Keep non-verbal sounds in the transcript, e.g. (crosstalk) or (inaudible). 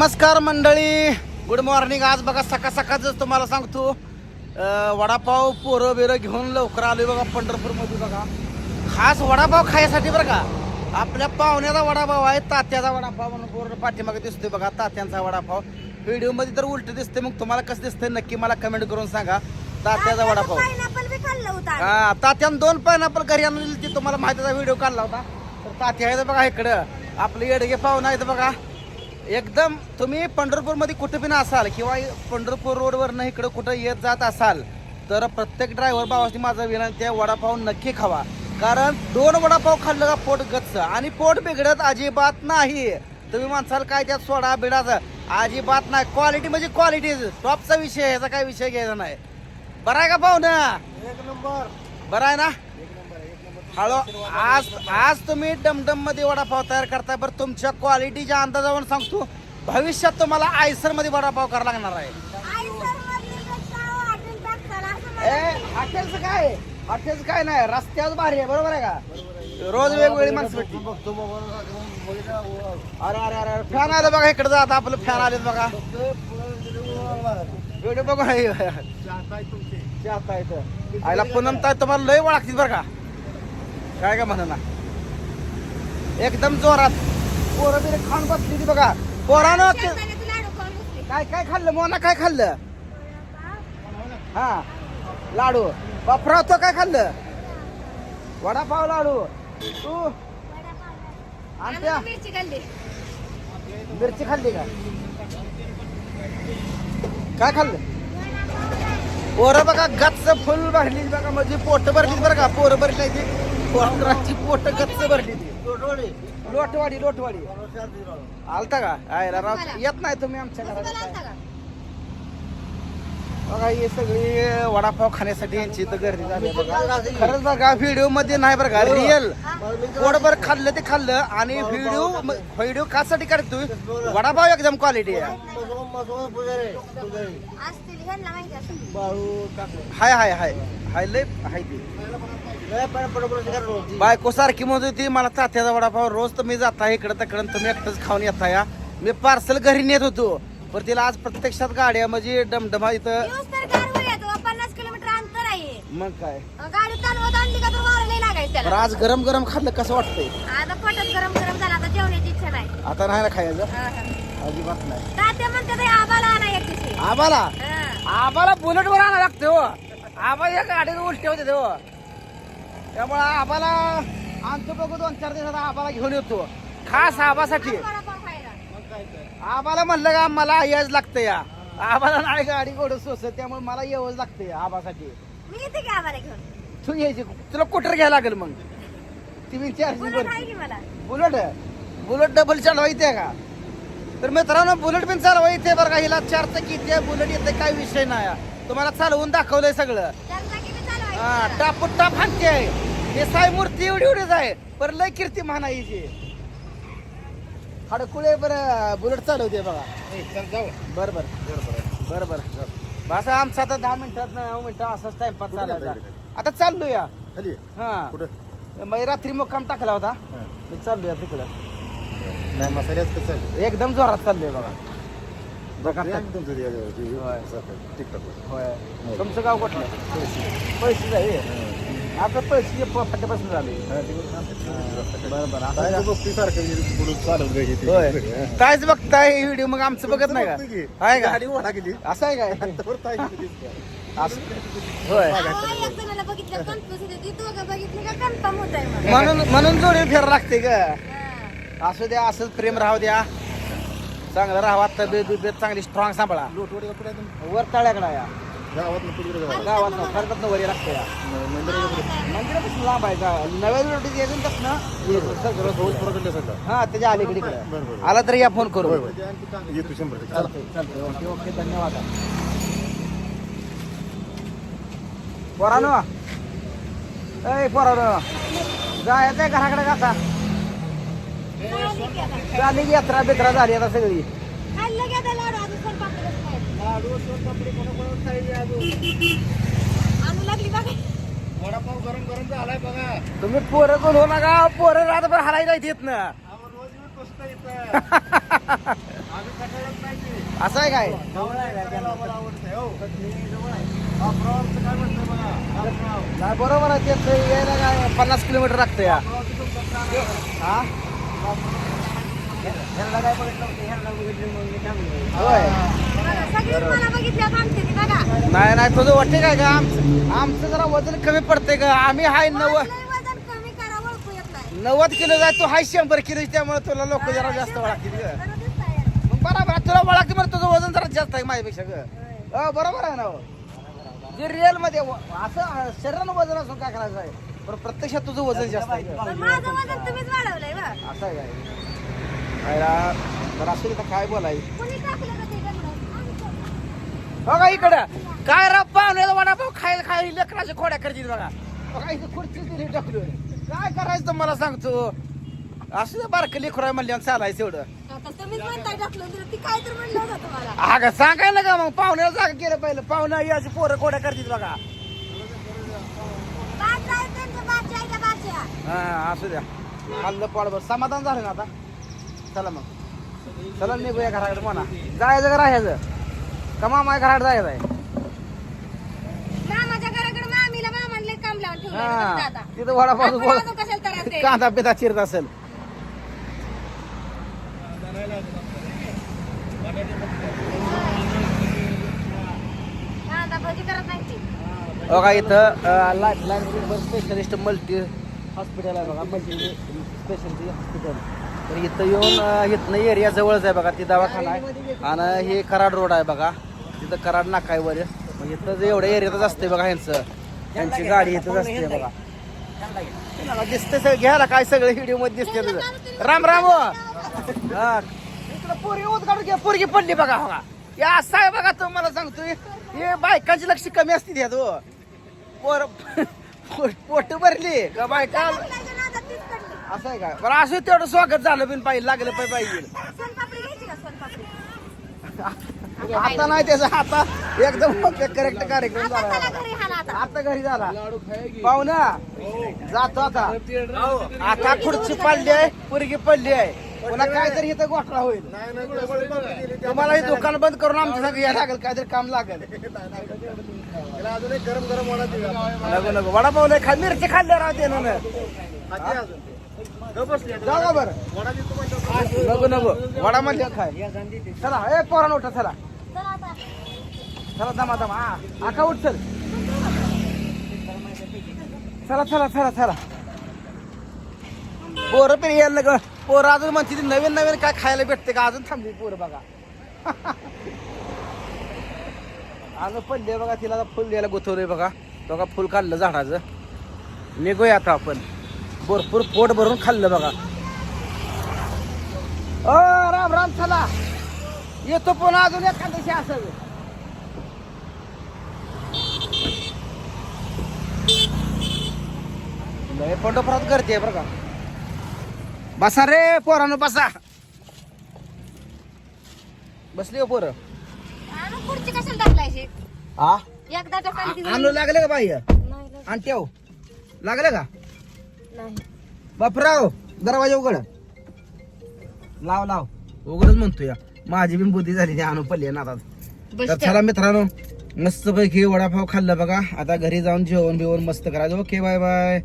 नमस्कार मंडळी. Good morning आज बघा सकाळ सकाळच तुम्हाला सांगतो. वडापाव पोरं बिरं घेऊन लवकर आलोय बघा पंढरपूरमध्ये बघा. खास वडापाव खायसाठी बरं का. आपल्या पाहुण्याचा वडापाव आहे तात्याचा वडापाव म्हणून पूर्ण पाठीमागे दिसतोय बघा तात्यांचा वडापाव. व्हिडिओमध्ये तर उलट दिसते मग तुम्हाला कसं दिसतंय नक्की मला कमेंट करून सांगा. तात्याचा वडापाव. हा तात्यानं दोन पायनॅपल घरी आणून दिली तुम्हाला माहितीचा व्हिडिओ काढला होता. तर तात्या आहे बघा इकडं. आपलं येडगे पाहुणा आहे बघा. एकदम तुम्ही पंढरपूरमध्ये कुठे पण असाल किंवा पंढरपूर रोडवरनं इकडं कुठं येत जात असाल तर प्रत्येक ड्रायव्हर भावाची माझा विनंती आहे वडापाव नक्की खावा. कारण दोन वडापाव खाल्लं का पोट गच्च आणि पोट बिघडत अजिबात नाही. तुम्ही म्हणसाल काय त्यात सोडा बिडाचं? अजिबात नाही. क्वालिटी म्हणजे क्वालिटी टॉपचा विषय आहे, याचा काय विषय घ्यायचा नाही. बरं आहे का पाहुणं? एक नंबर. बरं आहे ना? हळू आज आज तुम्ही डमडममध्ये वडापाव तयार करताय. बरं तुमच्या क्वालिटीच्या अंदाजावर सांगतो. भविष्यात तुम्हाला आयसरमध्ये वडापाव करावा लागणार आहे. करा. हॉटेलचं काय? हॉटेलचं काय नाही रस्त्यावर भारी आहे. बरोबर आहे का? रोज वेगवेगळी माणसं बघितलं अरे अरे अरे फॅन आलं बघा इकडे. जात आपलं फॅन आले बघा. व्हिडिओ बघू आता इथं आईला पूनम ताई तुम्हाला लय ओळखतील बरं का. काय का म्हणा एकदम जोरात. पोरं बिरं खाऊन बसली ती बघा. पोरानं. काय काय खाल्लं? मोना काय खाल्लं? हा. लाडू. बापराव तो काय खाल्लं? वडापाव लाडू. तू? आम्हाला मिरची खाल्ली. मिरची खाल्ली का? काय खाल्लं? पोरं बघा गच्च फुल भरली बघा म्हणजे पोट भरली बरं का? पोरं भरली पोराची पोट गच्च भरली ती. लोटवाडी लोटवाडी. आलता का? आयला राव येत नाही तुम्ही आमच्या घरात? बघा हे सगळी वडापाव खाण्यासाठी यांची इथं गर्दी झाली बघा. खरंच बघा व्हिडिओमध्ये नाही बरं का? रिअल पोटभर खाल्लं ते खाल्लं आणि व्हिडिओ व्हिडिओ कासाठी काढतोय वडापाव एकदम क्वालिटी आहे. हाय हाय हाय. हाय लय हाय ती. बायको सारखी म्हणत होती मला तात्याचा वडापाव रोज तुम्ही जाता इकडं तिकडं तुम्ही एकटंच खाऊन येता या. मी पार्सल घरी नेत होतो पण तिला आज प्रत्यक्षात गाड्या म्हणजे डमडमा इथं तर. पन्नास किलोमीटर अंतर आहे. मग काय? गाडी चालवत आणली का तर वारं नाही लागायचं तर त्याला आज गरम गरम खाल्लं कसं वाटतंय? आता पोटात गरम गरम झाला आता जेवण्याची इच्छा नाही. आता नाही ना खायचं? हा, हा. अजिबात नाही. तात्या म्हणते ते आबाला आणा एक दिवशी. आम्हाला हा. आम्हाला बुलेट वर आणावं लागते हो. आम्हाला या गाडीत उलटे होते ते हो. त्यामुळे आम्हाला आणतो बघू दोन चार दिवसात आम्हाला घेऊन येतो. खास आबासाठी. आम्हाला म्हणलं का मला यायच लागतं या आम्हाला नाही गाडी गोड सोसत त्यामुळे मला यावंच लागतं आबासाठी. आबाला घेऊन? तू यायची तुला कुटर घ्यायला लागेल मग? ती मी charging bullet bullet? Bullet double चालवा येते का? तर मित्रांनो बुलेट पण चालवा येते बरं का. हिला चार चाकी येते बुलेट येते काय विषय नाही. तुम्हाला चालवून दाखवलंय सगळं. हा, टाप टाप हाणते आहे. हे साई मूर्ती एवढी एवढीच आहे पर लय कीर्ती आहे हिची हडकुळे बरं बुलेट चालवते बघा. बर बर. बर बर. बस आमचा आता दहा मिनिटात नऊ मिनिटं असंच टाइमपास चालायचा. आता चाललो या खाली? हा. कुठं? मग रात्री मुक्काम टाकला होता. मी चाललोय तिकडं. नाही मसाल्यात कसं एकदम जोरात चाललोय बघा. होय. तुमचं गाव कुठलं? पैसे. आहे आता पैसे झाले. बरं बरं. आता होय. कायच बघताय व्हिडिओ? मग आमचं बघत नाही का? आहे का? असं आहे काय. असं. होय. अहो, एक जणाला बघितलं कन्फ्युज होते. ती दोघं बघितली का कन्फर्म होत आहे मग? म्हणून म्हणून जोडी फेर लागते ग. हा. असू द्या असंच प्रेम राहू द्या. चांगलं राहावा तब्येत बिब्येत चांगली स्ट्रॉंग सांभाळा. लोटवाडीला कुठे आहे तुम्ही? वर तळ्याकडा या. गावात पुढे गावात गावात खरकत वर लागते या. मंदिराच्या पुढे. मंदिरापासून लांब आहे नव्या रोटी यायचं तसं सगळं भाऊच पुढे सगळं. हा त्याच्या अलीकडे बरं, बरं. आला तर या फोन करू होय होय. येतो शंभर टक्के. चला. चालतंय चालतंय. ओके ओके धन्यवाद. पोरानो. ऐ पोरानो. जायचंय घराकडे कसा झाली की यात्रा बित्रा झाली आता सगळी. खाल्लं की आता लाडू अजून स्वयंपाकालाच नाही. आणू लागली बघा. वडापाव गरम गरम झालाय बघा. तुम्ही पोरं बोलू नका पोरं रातभर हलायला येत ना. (laughs) असं आहे काय? नाही बरोबर आहे ते यायला काय पन्नास किलोमीटर लागतं या. हा? नाही नाही तुझं वाटते काय का आमचं जरा वजन कमी पडते का आम्ही हाय नव्वद नव्वद किलो जाय तू हाय शंभर किलो त्यामुळे तुला लोक जरा जास्त ओळखतील ग. मग बरोबर तुला ओळखते बरं तुझं वजन जरा जास्त आहे माझ्यापेक्षा ग. बरोबर आहे ना हो. जे रिअलमध्ये असं शरीरानं वजन असून काय करायचं आहे? पण प्रत्यक्षात तुझं वजन जास्त आहे. ग. पण माझं वजन तुम्हीच वाढवलंय बा असं आहे काय? आयला, बरं असं इथं काय बोलायचं कुणी टाकलं का ते दगडात? बघा इकडं. काय राव पाहुण्याचा वडापाव खायला खायला लेकराच्या खोड्या करतील बघा. बघा इथं खुर्ची दिली टाकलो काय करायचं तर मला सांगतो? असं बारकं लेकरू आहे म्हणल्यावर चालायचं एवढं. आता तुम्हीच म्हणताय टाकलं तर ती काय तर म्हणलं होतं तुम्हाला. अगं सांगाय ना का मग? पाहुण्याला जागा केलं पहिलं. पाहुणा याची पोरं खोड्या करतील बघा बाच्या आहेत त्यांच्या बाच्या आहे त्या बाच्या हा असू द्या. खाल्लं पाडबर समाधान झालं ना आता? चला मग. चला निघूया घराकडे. म्हणा. जायचं का राहायचं? का मामा घराकडे जायचं आहे? मामाच्या घराकडे मामीला मामाला काम लावून ठेवलं हा आता. तिथं वडापाव आपण अजून कशाला त्रास द्यायचा? कांदा पिता चिरत असेल. कांदा भजी करत नाही ती. बघा इथं life line specialist multi hospital आहे बघा मल्टी स्पेशलिटी हॉस्पिटल. तर इथं येऊन इथनं एरिया जवळच आहे बघा ती दवाखाना आहे. आणि हे कराड रोड आहे बघा तिथं कराड नाका आहे वर. मग इथं जे एवढ्या एरियातच असते बघा ह्यांचं. त्यांची गाडी इथंच असते बघा. दिसते सगळं घ्यायला काय सगळं व्हिडिओमध्ये दिसते तुझं. राम राम हो. हा. पोरगी काढून घ्या पोरगी पडली बघा बघा हे असं आहे बघा तुम्हाला सांगतोय. हे बायकांची लक्ष कमी असते त्यात हो. पोर पोट भरली. का तीच पडली. असं आहे का? बरं असं तेवढं स्वागत झालं पण पाहिजे लागलं पाहिजे पाहिजे आता नाही त्याचा आता एकदम करेक्ट कार्यक्रम आता झाला. आता. आता घरी झाला. पाहुणा जातो आता. आता खुर्ची पडली आहे पुरगी पडली आहे. पुन्हा काहीतरी इथं गोठला होईल. तुम्हाला हे दुकान बंद करून आमच्या संग यायला लागेल काहीतरी काम लागेल. त्याला अजून एक गरम गरम वडा देऊया नको नको. वडापाव लय खा मिरची खाल्ल्या राहते ना खाते अजून ते. गप बसली आता. जाऊ का बरं? वडा देतो म्हणतो नको नको. वडा म्हणजे खाय चला ए पोरान उठा चला. चला दमा दमा हा आका उठ चल. चला चला चला चला. पोरं पण यायला ग पोरं अजून म्हणते ती नवीन नवीन काय खायला भेटते का? अजून थांबली पोरं बघा. (laughs) अजून पडले बघा तिला आता फुल द्यायला गुतवलंय बघा. बघा फुल खाल्लं झाडाचं. निघूया आता आपण. भरपूर पोट भरून खाल्लं बघा. अ राम राम चला. येतो पुन्हा अजून एखाद्याशी असं. लय पंढरपुरात करते आहे बरं का बसा रे पोरानं बसा. बसली हो पोरं. खुर्ची कशाला टाकलायची एकदा आणू लागले का बाई नाही आणि ठेव. लागलं का? नाही. बापराव दरवाजा उघड. लाव लाव. उघडच म्हणतो या माझी बिन बुद्धी झाली ती आणू पडली ना आता तर चला मित्रांनो मस्त पैकी वडापाव खाल्लं बघा. आता घरी जाऊन जेवण बिवण मस्त करायचं. Okay bye bye.